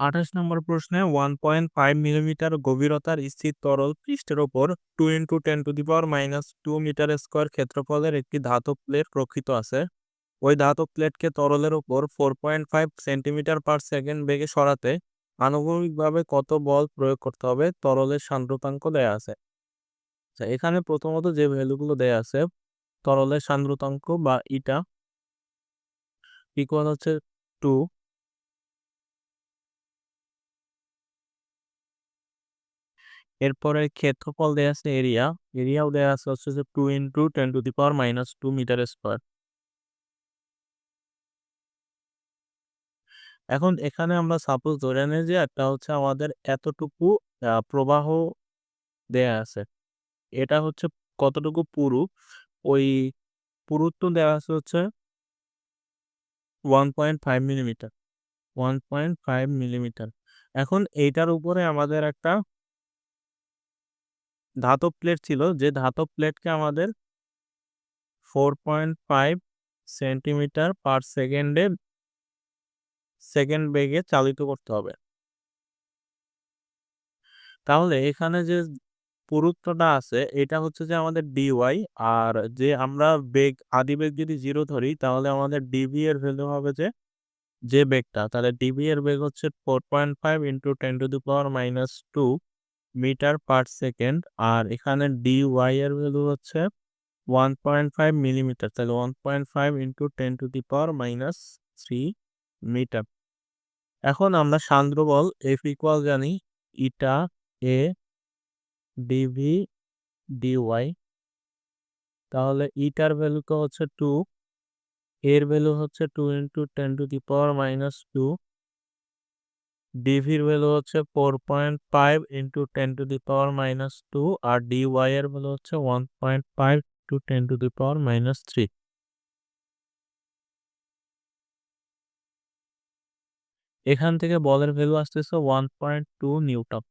আঠাশ নম্বর প্রশ্নে one point five millimetre গভীরতার স্থির তরল পৃষ্ঠের ওপর two into ten to the power minus two metre square ক্ষেত্রফলের একটি ধাতব প্লেট প্রকৃত আছে। ওই ধাতব প্লেটকে তরলের ওপর four point five centimetre per second বেগে সরাতে আনুভূমিকভাবে কত বল প্রয়োগ করতে হবে তরলের সান্দ্রতাঙ্ক দেয়া আছে। আচ্ছা এখানে প্রথমত যে ভ্যালুগুলো দেয়া আছে, তরলের সান্দ্রতাঙ্ক বা ইটা ইকুয়াল হচ্ছে টু এরপরে ক্ষেত্রফল দেয়া আছে এরিয়া এরিয়াও দেয়া আছে হচ্ছে যে two into ten to the power minus two metre square এখন এখানে আমরা সাপোজ ধরে নিই যে একটা হচ্ছে আমাদের এতটুকু প্রবাহ দেয়া আছে। এটা হচ্ছে কতটুকু পুরু? ওই পুরুত্ব দেওয়া আছে হচ্ছে one point five millimetre one point five millimetre এখন এইটার উপরে আমাদের একটা ধাতব প্লেট ছিল যে ধাতব প্লেটকে আমাদের four point five centimetre per সেকেন্ডে সেকেন্ড বেগে চালিত করতে হবে। তাহলে এখানে যে পুরুত্বটা আছে, এটা হচ্ছে যে আমাদের ডিওয়াই আর যে আমরা বেগ আদি বেগ যদি জিরো ধরি, তাহলে আমাদের ডিভি এর ভ্যালু হবে যে যে বেগটা তাহলে ডিভি এর বেগ হচ্ছে four point five into ten to the power minus two metre per second, আর এখানে ডিওয়াই এর ভ্যালু হচ্ছে ওয়ান পয়েন্ট ফাইভ মিলিমিটার তাহলে one point five into ten to the power minus three metre এখন আমরা সান্দ্র বল এফ ইকুয়াল জানি eta A DV DY তাহলে ইটার ভ্যালু হচ্ছে টু এর ভ্যালু হচ্ছে two into ten to the power minus two ডিভির value হচ্ছে four point five into ten to the power minus two R D Y এর value হচ্ছে one point five to ten to the power minus three এখান থেকে বলের value আসতেছে one point two Newton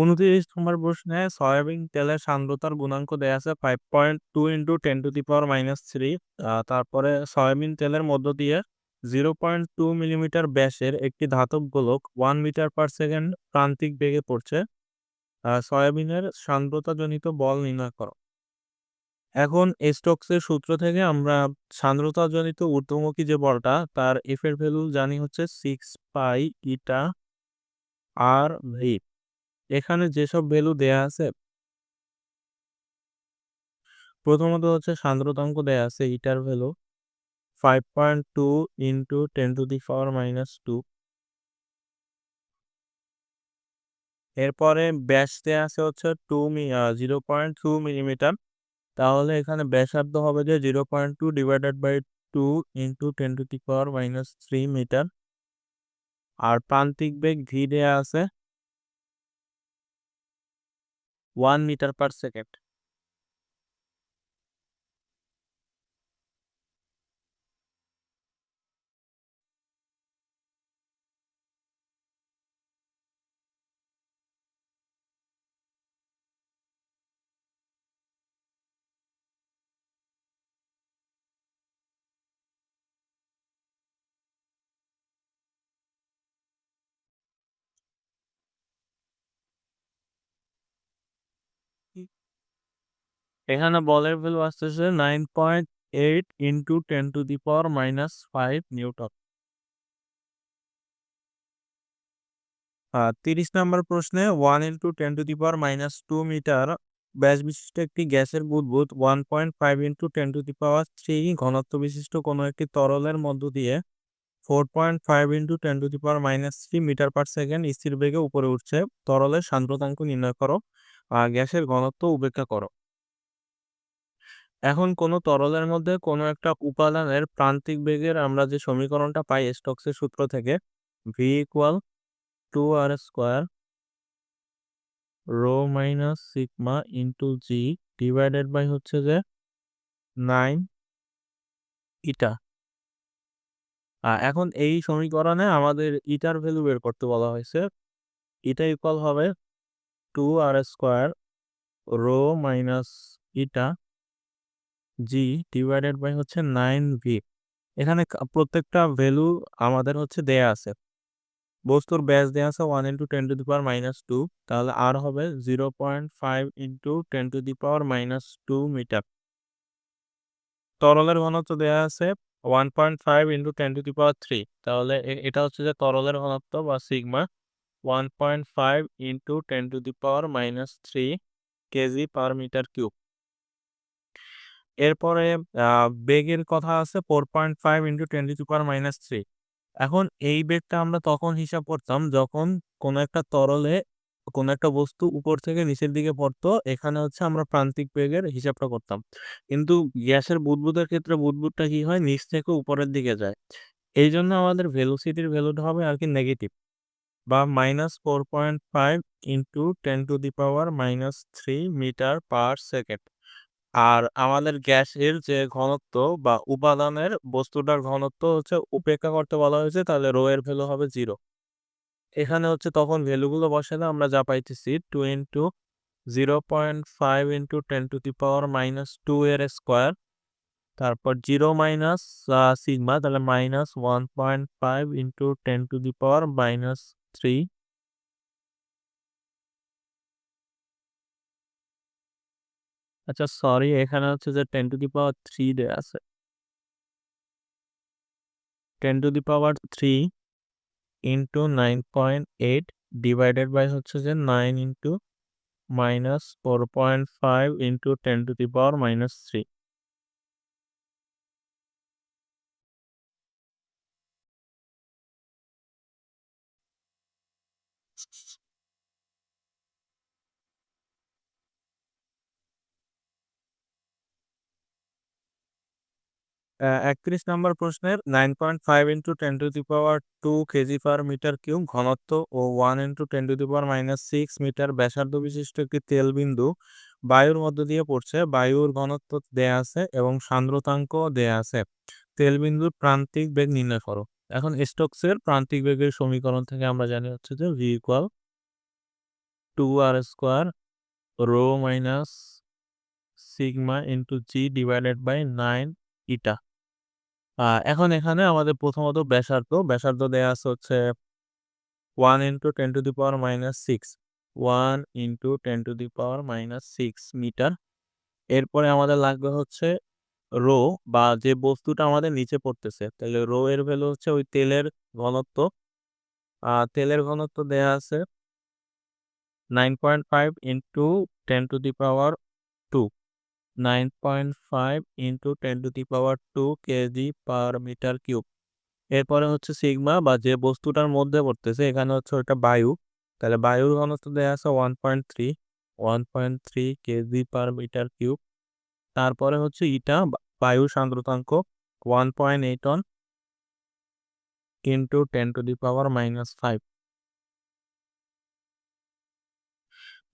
উনত্রিশ নম্বর প্রশ্নে soybean তেলের সান্দ্রতার গুণাঙ্ক দেয়া আছে five point two into ten to the power minus three তারপরে সয়াবিন তেলের মধ্য দিয়ে জিরো পয়েন্ট টু মিলিমিটার ব্যাসের একটি ধাতব গোলক ওয়ান মিটার পার সেকেন্ড প্রান্তিক বেগে পড়ছে। সয়াবিনের সান্দ্রতাজনিত বল নির্ণয় করো। এখন স্টোকসের সূত্র থেকে আমরা সান্দ্রতাজনিত ঊর্ধ্বমুখী যে বলটা, তার এফের ভ্যালু জানি হচ্ছে সিক্স পাই ইটা আর ভি এখানে যেসব ভ্যালু দেয়া আছে প্রথমত হচ্ছে সান্দ্রতাঙ্ক দেয়া আছে ইটার value five point two into ten to the power minus two এরপরে ব্যাস দেয়া আছে হচ্ছে two zero point two millimetre তাহলে এখানে ব্যাসার্ধ হবে যে zero point two divided by two into ten to the power minus three metre আর প্রান্তিক বেগ ভি দেয়া আছে ওয়ান মিটার পার সেকেন্ড এখানে বলের ভ্যালু আসতেছে nine point eight into ten to the power minus five newton. তিরিশ নম্বর প্রশ্নে one into ten to the power minus two metre ব্যাস বিশিষ্ট একটি গ্যাসের বুদবুদ one point five into ten to the power three ঘনত্ব বিশিষ্ট কোনো একটি তরলের মধ্য দিয়ে four point five into ten to the power minus three metre per second স্থির বেগে উপরে উঠছে। তরলের সান্দ্রতাঙ্ক নির্ণয় করো। গ্যাসের ঘনত্ব উপেক্ষা করো। এখন কোনো তরলের মধ্যে কোনো একটা উপাদানের প্রান্তিক বেগের আমরা যে সমীকরণটা পাই স্টকসের সূত্র থেকে V equal to R square rho minus sigma into G divided by হচ্ছে যে নাইন ইটা আর এখন এই সমীকরণে আমাদের ইটার ভ্যালু বের করতে বলা হয়েছে। ইটা ইকুয়াল হবে two R square rho minus eta G divided by হচ্ছে নাইন ভি এখানে প্রত্যেকটা ভ্যালু আমাদের হচ্ছে দেয়া আছে। বস্তুর ব্যাস দেয়া আছে one into ten to the power minus two তাহলে আর হবে zero point five into ten to the power minus two metre তরলের ঘনত্ব দেয়া আছে one point five into ten to the power three তাহলে এটা হচ্ছে যে তরলের ঘনত্ব বা sigma one point five into ten to the power minus three KG per metre cube এরপরে বেগের কথা আছে four point five into twenty to power minus three এখন এই বেগটা আমরা তখন হিসাব করতাম যখন কোনো একটা তরলে কোনো একটা বস্তু উপর থেকে নিচের দিকে পড়তো, এখানে হচ্ছে আমরা প্রান্তিক বেগের হিসাবটা করতাম। কিন্তু গ্যাসের বুদবুদের ক্ষেত্রে বুদবুদটা কি হয়? নিচ থেকে উপরের দিকে যায়। এই জন্য আমাদের ভেলোসিটির ভ্যালুটা হবে আর কি নেগেটিভ বা minus four point five into ten to the power minus three metre per second আর আমাদের গ্যাসের যে ঘনত্ব বা উপাদানের বস্তুটার ঘনত্ব হচ্ছে উপেক্ষা করতে বলা হয়েছে, তাহলে রো এর ভ্যালু হবে জিরো। এখানে হচ্ছে তখন ভ্যালুগুলো বসালে আমরা যা পাইতেছি two into zero point five into ten to the power minus two এর স্কোয়ার তারপর জিরো মাইনাস সিগমা তাহলে minus one point five into ten to the power minus three আচ্ছা সরি, এখানে হচ্ছে যে ten to the power three দেয়া আছে। Ten to the power three into nine point eight divided by হচ্ছে যে nine into minus four point five into ten to the power minus three একত্রিশ নম্বর প্রশ্নের nine point five into ten to the power two KG per metre cube ঘনত্ব ও one into ten to the power minus six metre ব্যাসার্ধ বিশিষ্ট একটি তেল বিন্দু বায়ুর মধ্য দিয়ে পড়ছে। বায়ুর ঘনত্ব দেয়া আছে এবং সান্দ্রতাঙ্ক দেয়া আছে। তেল বিন্দুর প্রান্তিক বেগ নির্ণয় করো। এখন স্টোকসের প্রান্তিক বেগের সমীকরণ থেকে আমরা জানি হচ্ছে যে v equal to r square rho minus sigma into g divided by nine eta এখন এখানে আমাদের প্রথমত ব্যাসার্ধ ব্যাসার্ধ দেয়া আছে হচ্ছে one into ten to the power minus six one into ten to the power minus six metre এরপরে আমাদের লাগবে হচ্ছে রো বা যে বস্তুটা আমাদের নিচে পড়তেছে, তাহলে রো এর ভ্যালু হচ্ছে ওই তেলের ঘনত্ব। তেলের ঘনত্ব দেয়া আছে nine point five into ten to the power nine point five into ten to the power two kg per metre cube এরপরে হচ্ছে সিগমা বা যে বস্তুটার মধ্যে পড়তেছে, এখানে হচ্ছে ওটা বায়ু। তাহলে বায়ুর ঘনত্ব দেওয়া আছে one point three one point three kg per metre cube তারপরে হচ্ছে ইটা বায়ু সান্দ্রতাঙ্ক one point eight one into ten to the power minus five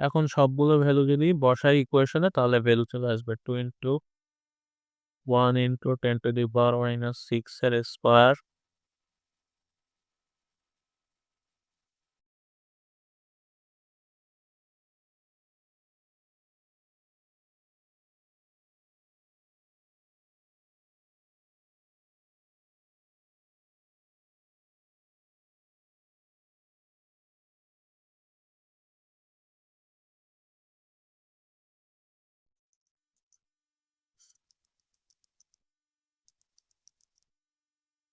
এখন সবগুলো ভ্যালু যদি বসাই ইকুয়েশনে তাহলে ভ্যালু চলে আসবে two into one into ten to the power minus six এর স্কোয়ার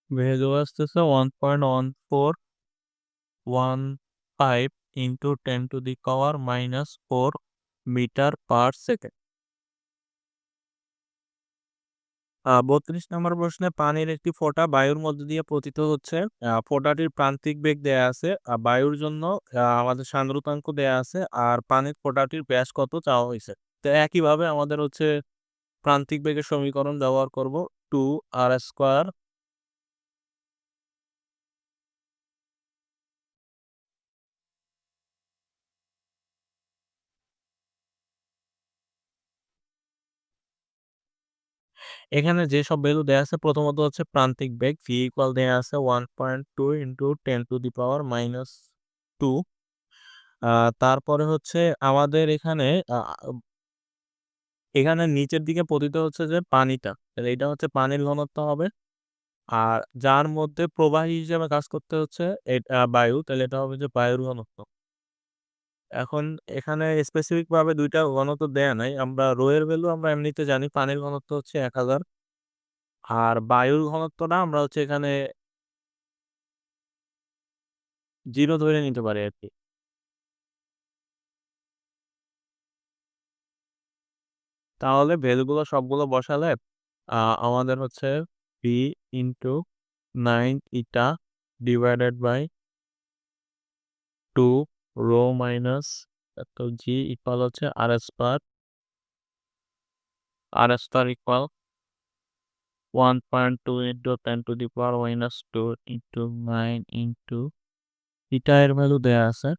ভ্যালু আসতেছে one point one four one five into ten to the power minus four metre per second বত্রিশ নম্বর প্রশ্নে পানির একটি ফোঁটা বায়ুর মধ্যে দিয়ে পতিত হচ্ছে। ফোঁটাটির প্রান্তিক বেগ দেয়া আছে। বায়ুর জন্য আমাদের সান্দ্রতাঙ্ক দেয়া আছে আর পানির ফোঁটাটির ব্যাস কত চাওয়া হয়েছে। তো একইভাবে আমাদের হচ্ছে প্রান্তিক বেগের সমীকরণ ব্যবহার করব টু আর স্কোয়ার এখানে যেসব ভ্যালু দেয়া আছে, প্রথমত হচ্ছে প্রান্তিক বেগ ভি ইকুয়াল দেয়া আছে one point two into ten to the power minus two তারপরে হচ্ছে আমাদের এখানে এখানে নিচের দিকে পতিত হচ্ছে যে পানিটা এটা হচ্ছে পানির ঘনত্ব হবে। আর যার মধ্যে প্রবাহী হিসেবে কাজ করতে হচ্ছে বায়ু, তাহলে এটা হবে যে বায়ুর ঘনত্ব। এখন এখানে স্পেসিফিক ভাবে দুইটা ঘনত্ব দেয়া নাই। আমরা রো এর ভ্যালু আমরা এমনিতে জানি পানির ঘনত্ব হচ্ছে এক হাজার। আর বায়ুর ঘনত্বটা আমরা হচ্ছে এখানে জিরো ধরে নিতে পারি আর কি তাহলে ভ্যালুগুলো সবগুলো বসালে আমাদের হচ্ছে p into nine eta divided by two rho minus এত জি ইকুয়াল হচ্ছে r s bar r s bar equal one point two into ten to the power minus two into nine into eta এর value দেয়া আছে।